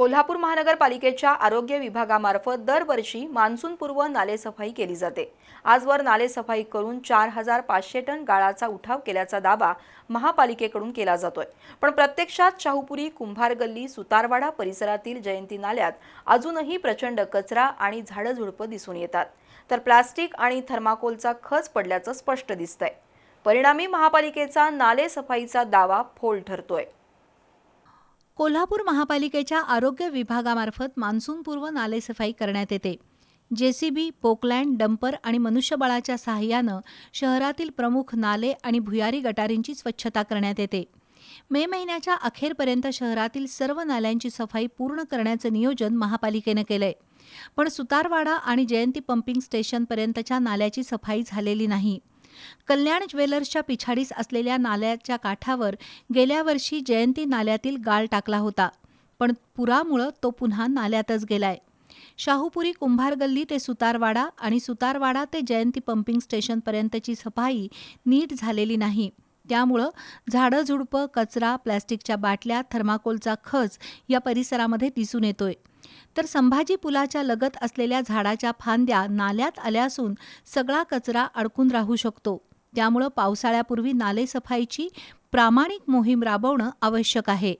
कोल्हापूर महानगरपालिकेच्या आरोग्य विभागामार्फत दरवर्षी मान्सूनपूर्व नालेसफाई केली जाते. आजवर नालेसफाई करून चार हजार पाचशे टन गाळाचा उठाव केल्याचा दावा महापालिकेकडून केला जातोय. पण प्रत्यक्षात शाहूपुरी कुंभार गल्ली सुतारवाडा परिसरातील जयंती नाल्यात अजूनही प्रचंड कचरा आणि झाडझुडपं दिसून येतात. तर प्लास्टिक आणि थर्माकोलचा खच पडल्याचं स्पष्ट दिसतंय. परिणामी महापालिकेचा नालेसफाईचा दावा फोल ठरतोय. कोल्हापूर महापालिकेच्या आरोग्य विभागामार्फत मान्सूनपूर्व नालेसफाई करण्यात येते. जेसीबी पोकलँड डंपर आणि मनुष्यबळाच्या सहाय्यानं शहरातील प्रमुख नाले आणि भुयारी गटारींची स्वच्छता करण्यात येते. मे महिन्याच्या अखेरपर्यंत शहरातील सर्व नाल्यांची सफाई पूर्ण करण्याचं नियोजन महापालिकेनं केलंय. पण सुतारवाडा आणि जयंती पंपिंग स्टेशनपर्यंतच्या नाल्याची सफाई झालेली नाही. कल्याण ज्वेलर्सच्या पिछाडीस असलेल्या नाल्याच्या काठावर गेल्या वर्षी जयंती नाल्यातील गाळ टाकला होता पण पुरामुळं तो पुन्हा नाल्यातच गेलाय. शाहूपुरी कुंभार गल्ली ते सुतारवाडा आणि सुतारवाडा ते जयंती पंपिंग स्टेशनपर्यंतची सफाई नीट झालेली नाही. त्यामुळं झाडं झुडपं कचरा प्लॅस्टिकच्या बाटल्या थर्माकोलचा खच या परिसरामध्ये दिसून येतोय. तर संभाजी पुलाच्या लगत असलेल्या झाडाच्या फांद्या नाल्यात आल्या असून सगळा कचरा अडकून राहू शकतो. त्यामुळं पावसाळ्यापूर्वी नालेसफाईची प्रामाणिक मोहीम राबवणं आवश्यक आहे.